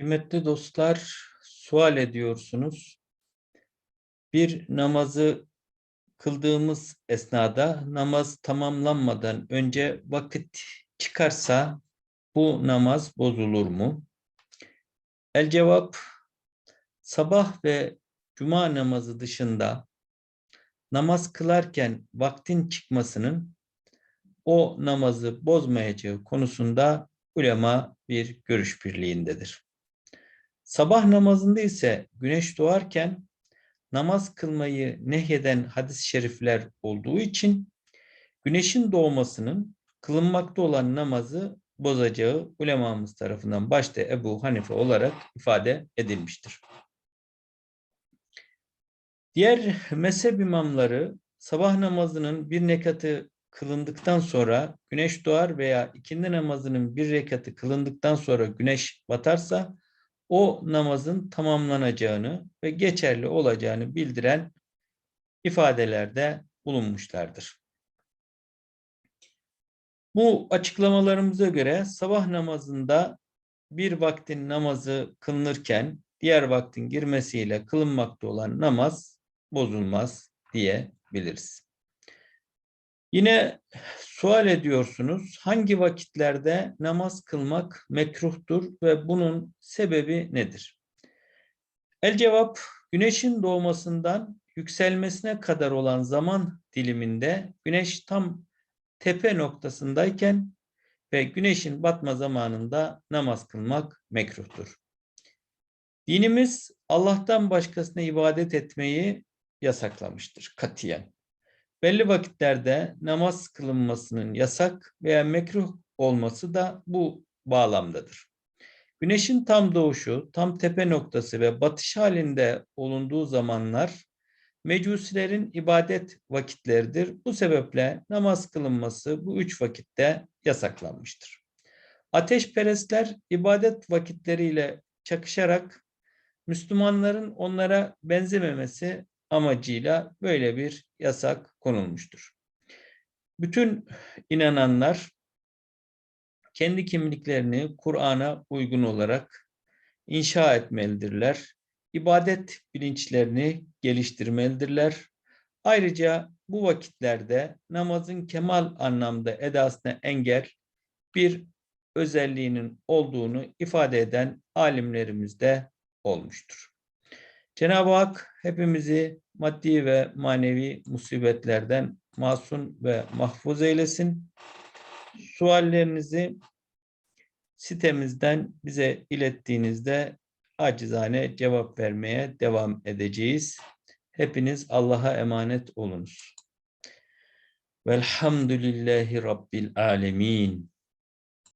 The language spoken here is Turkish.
Kıymetli dostlar, sual ediyorsunuz. Bir namazı kıldığımız esnada namaz tamamlanmadan önce vakit çıkarsa bu namaz bozulur mu? El cevap sabah ve cuma namazı dışında namaz kılarken vaktin çıkmasının o namazı bozmayacağı konusunda ulema bir görüş birliğindedir. Sabah namazında ise güneş doğarken namaz kılmayı nehyeden hadis-i şerifler olduğu için güneşin doğmasının kılınmakta olan namazı bozacağı ulemamız tarafından başta Ebu Hanife olarak ifade edilmiştir. Diğer mezhep imamları sabah namazının bir nekatı kılındıktan sonra güneş doğar veya ikindi namazının bir rekatı kılındıktan sonra güneş batarsa o namazın tamamlanacağını ve geçerli olacağını bildiren ifadelerde bulunmuşlardır. Bu açıklamalarımıza göre sabah namazında bir vaktin namazı kılınırken diğer vaktin girmesiyle kılınmakta olan namaz bozulmaz diyebiliriz. Yine sual ediyorsunuz hangi vakitlerde namaz kılmak mekruhtur ve bunun sebebi nedir? El cevap güneşin doğmasından yükselmesine kadar olan zaman diliminde güneş tam tepe noktasındayken ve güneşin batma zamanında namaz kılmak mekruhtur. Dinimiz Allah'tan başkasına ibadet etmeyi yasaklamıştır katiyen belli vakitlerde namaz kılınmasının yasak veya mekruh olması da bu bağlamdadır. Güneşin tam doğuşu, tam tepe noktası ve batış halinde olunduğu zamanlar mecusilerin ibadet vakitleridir. Bu sebeple namaz kılınması bu üç vakitte yasaklanmıştır. Ateşperestler ibadet vakitleriyle çakışarak Müslümanların onlara benzememesi amacıyla böyle bir yasak konulmuştur. Bütün inananlar kendi kimliklerini Kur'an'a uygun olarak inşa etmelidirler. İbadet bilinçlerini geliştirmelidirler. Ayrıca bu vakitlerde namazın kemal anlamda edasına engel bir özelliğinin olduğunu ifade eden alimlerimiz de olmuştur. Cenab-ı Hak hepimizi maddi ve manevi musibetlerden masum ve mahfuz eylesin. Suallerinizi sitemizden bize ilettiğinizde acizane cevap vermeye devam edeceğiz. Hepiniz Allah'a emanet olunuz. Velhamdülillahi Rabbil alemin.